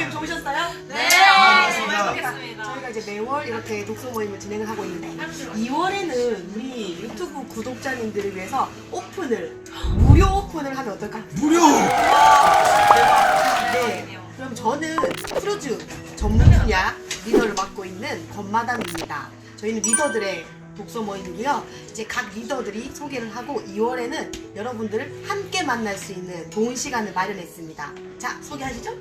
모임 좋으셨어요? 네. 아, 정말 그러니까 좋겠습니다. 저희가 이제 매월 이렇게 독서 모임을 진행을 하고 있는데 2월에는 우리 유튜브 구독자님들을 위해서 오픈을 무료 오픈을 하면 어떨까? 무료! 네. 그럼 저는 크루즈 전문 분야 리더를 맡고 있는 권마담입니다. 저희는 리더들의 독서 모임이고요. 이제 각 리더들이 소개를 하고 2월에는 여러분들을 함께 만날 수 있는 좋은 시간을 마련했습니다. 자, 소개하시죠?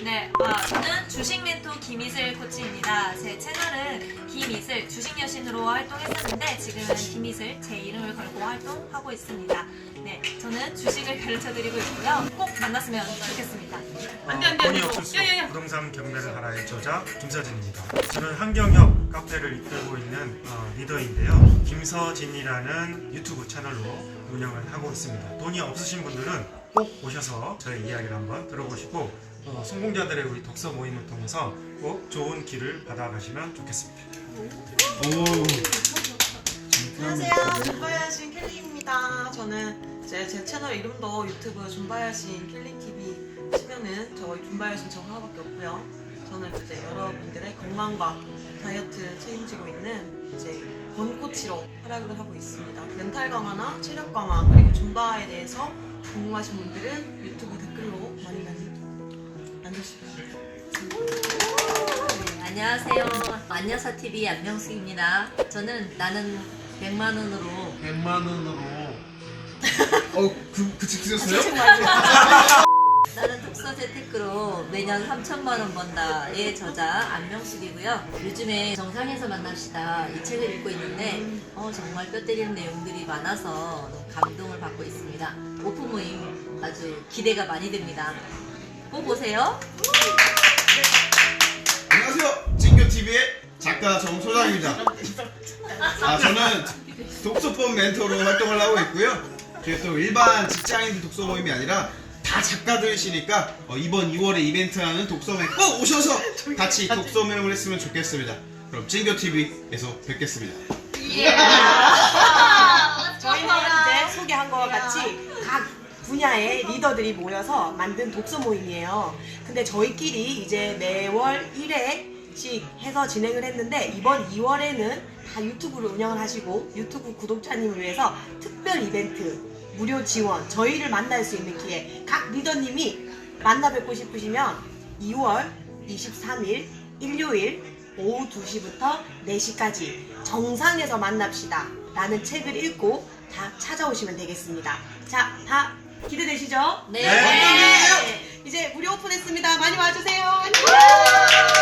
네, 아, 저는 주식 멘토 김이슬 코치입니다. 제 채널은 김이슬 주식 여신으로 활동했었는데 지금은 김이슬 제 이름을 걸고 활동하고 있습니다. 네, 저는 주식을 가르쳐드리고 있고요. 꼭 만났으면 좋겠습니다. 안돼 안돼 돈이 없을수록 부동산 경매를 하라의 저자 김서진입니다. 저는 환경협 카페를 이끌고 있는 어, 리더인데요. 김서진이라는 유튜브 채널로 운영을 하고 있습니다. 돈이 없으신 분들은 꼭 오셔서 저의 이야기를 한번 들어보시고 어, 성공자들의 우리 독서 모임을 통해서 꼭 좋은 길을 받아가시면 좋겠습니다. 오. 안녕하세요. 준바야신 켈리입니다. 저는 제, 제 채널 이름도 유튜브 준바야신 켈리TV 치면은 저희 준바야신 저 하나밖에 없고요. 저는 이제 여러분들의 건강과 다이어트 책임지고 있는 이제 권코치로 활약을 하고 있습니다. 멘탈 강화나 체력 강화 그리고 준바에 대해서 궁금하신 분들은 유튜브 댓글로 많이 많이 남겨주 네, 안녕하세요. 안녕사 TV 안명숙입니다. 저는 나는 100만 원으로 100만 원으로. 어, 그, 그 찍으셨어요? 나는 독서 재테크로 매년 3천만 원 번다의 저자 안명숙이고요. 요즘에 정상에서 만납시다 이 책을 읽고 있는데 어, 정말 뼈 때리는 내용들이 많아서 감동을 받고 있습니다. 오픈 모임 아주 기대가 많이 됩니다. 꼭 오세요. 안녕하세요. 진교TV의 작가 정소장입니다. 아, 저는 독서법 멘토로 활동을 하고 있고요. 저희 또 일반 직장인들 독서 모임이 아니라 다 작가들이시니까 어, 이번 2월에 이벤트 하는 독서 모임 꼭 오셔서 같이 독서 모임을 했으면 좋겠습니다. 그럼 진교TV에서 뵙겠습니다. 저희는 이제 소개한 것과 같이 각 분야의 리더들이 모여서 만든 독서 모임이에요. 근데 저희끼리 이제 매월 1회씩 해서 진행을 했는데 이번 2월에는 다 유튜브를 운영을 하시고 유튜브 구독자님을 위해서 특별 이벤트, 무료 지원, 저희를 만날 수 있는 기회 각 리더님이 만나 뵙고 싶으시면 2월 23일 일요일 오후 2시부터 4시까지 정상에서 만납시다 라는 책을 읽고 다 찾아오시면 되겠습니다. 자, 다 기대되시죠? 네. 네. 이제 무료 오픈했습니다. 많이 와주세요. 안녕!